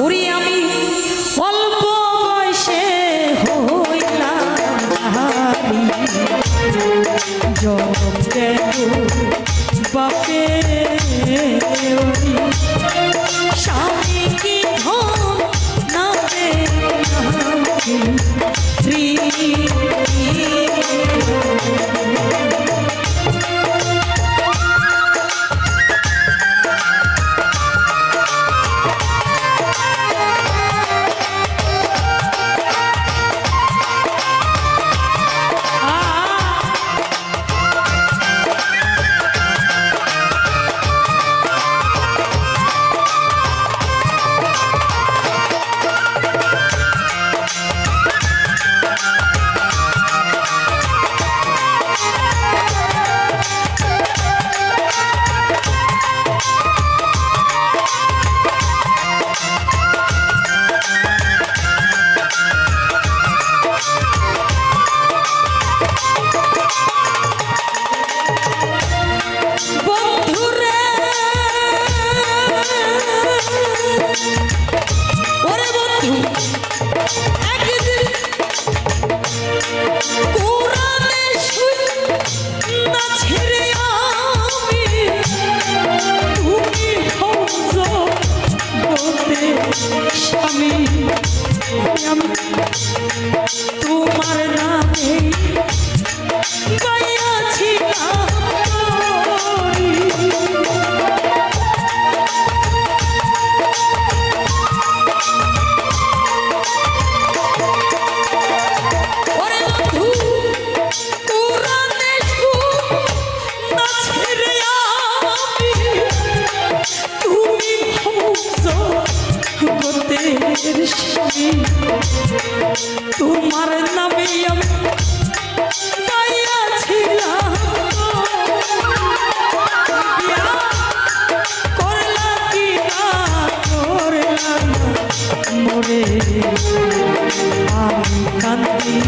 উড়ি আমি অল্প বয়সে হইলাম জগতে বাপে তোমার নামে ছিলাম করলা কি না করলাম মোরে আমি কান্দি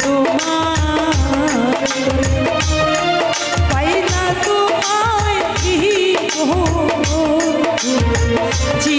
তোমার পাই না তোমায় কি জি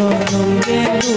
জনমেরু